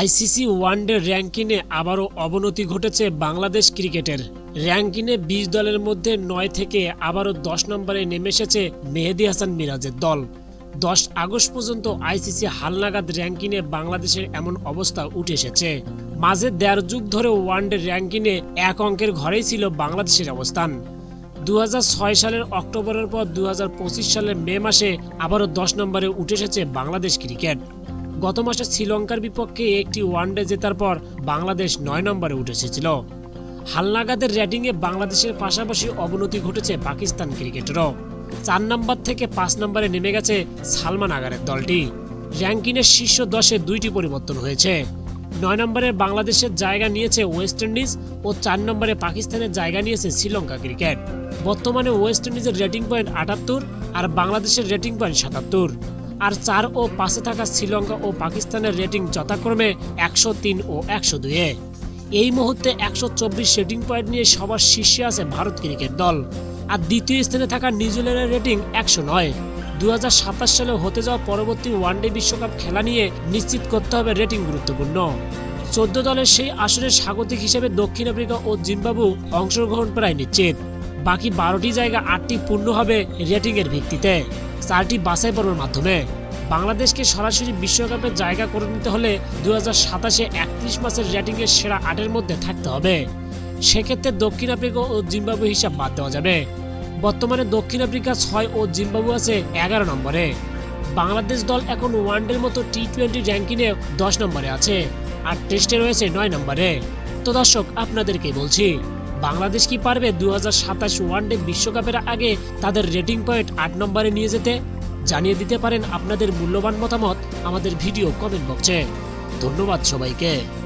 ICC one day র্যাঙ্কিংয়ে আবারও অবনতি ঘটেছে বাংলাদেশ ক্রিকেটের। র্যাঙ্কিংয়ে বিশ দলের মধ্যে নয় থেকে আবারও দশ নম্বরে নেমে এসেছে মেহেদি হাসান মিরাজের দল। দশ আগস্ট পর্যন্ত আইসিসি হালনাগাদ র্যাঙ্কিংয়ে বাংলাদেশের এমন অবস্থা উঠে এসেছে। মাঝে দেড় যুগ ধরে ওয়ানডে র্যাঙ্কিংয়ে এক অঙ্কের ঘরেই ছিল বাংলাদেশের অবস্থান। দু হাজার ছয় সালের অক্টোবরের পর দু হাজার পঁচিশ সালের মে মাসে আবারও দশ নম্বরে উঠে এসেছে বাংলাদেশ ক্রিকেট। গত মাসে শ্রীলঙ্কার বিপক্ষে একটি ওয়ানডে জেতার পর বাংলাদেশ নয় নম্বরে উঠে এসেছিল। হালনাগাদের র্যাটিংয়ে বাংলাদেশের পাশাপাশি অবনতি ঘটেছে পাকিস্তান ক্রিকেটেরও। চার নম্বর থেকে পাঁচ নম্বরে নেমে গেছে সালমান আগারের দলটি। র্যাঙ্কিংয়ের শীর্ষ দশে দুইটি পরিবর্তন হয়েছে। নয় নম্বরে বাংলাদেশের জায়গা নিয়েছে ওয়েস্ট ইন্ডিজ ও চার নম্বরে পাকিস্তানের জায়গা নিয়েছে শ্রীলঙ্কা ক্রিকেট। বর্তমানে ওয়েস্ট ইন্ডিজের রেটিং পয়েন্ট আটাত্তর আর বাংলাদেশের রেটিং পয়েন্ট সাতাত্তর। আর চার ও পাশে থাকা শ্রীলঙ্কা ও পাকিস্তানের রেটিং যথাক্রমে একশো তিন ও একশো দুয়ে এই মুহূর্তে একশো চব্বিশ রেটিং পয়েন্ট নিয়ে সবার শীর্ষে আছে ভারত ক্রিকেট দল। আর দ্বিতীয় স্থানে থাকা নিউজিল্যান্ডের রেটিং একশো নয়। দু সালে হতে যাওয়া পরবর্তী ওয়ানডে বিশ্বকাপ খেলা নিয়ে নিশ্চিত করতে হবে রেটিং গুরুত্বপূর্ণ। চোদ্দ দলের সেই আসরের স্বাগতিক হিসেবে দক্ষিণ আফ্রিকা ও জিম্বাবু অংশগ্রহণ প্রায় নিশ্চিত। বাকি বারোটি জায়গা আটটি পূর্ণ হবে রেটিংয়ের ভিত্তিতে। চারটি বাছাই পর্বের মাধ্যমে। বাংলাদেশকে সরাসরি বিশ্বকাপের জায়গা করে নিতে হলে দু হাজার সাতাশে একত্রিশ মাসের রেটিংয়ের সেরা আটের মধ্যে থাকতে হবে। সেক্ষেত্রে দক্ষিণ আফ্রিকা ও জিম্বাবু হিসাব বাদ দেওয়া যাবে। বর্তমানে দক্ষিণ আফ্রিকা ছয় ও জিম্বাবু আছে এগারো নম্বরে। বাংলাদেশ দল এখন ওয়ানডের মতো টি টোয়েন্টি র্যাঙ্কিংয়ে দশ নম্বরে আছে, আর টেস্টে রয়েছে নয় নম্বরে। তো দর্শক আপনাদেরকে বলছি বাংলাদেশ কি পারবে দু হাজার সাতাশ ওয়ানডে বিশ্বকাপের আগে তাদের রেটিং পয়েন্ট আট নম্বরে নিয়ে যেতে? জানিয়ে দিতে পারেন আপনাদের মূল্যবান মতামত আমাদের ভিডিও কমেন্ট বক্সে। ধন্যবাদ সবাইকে।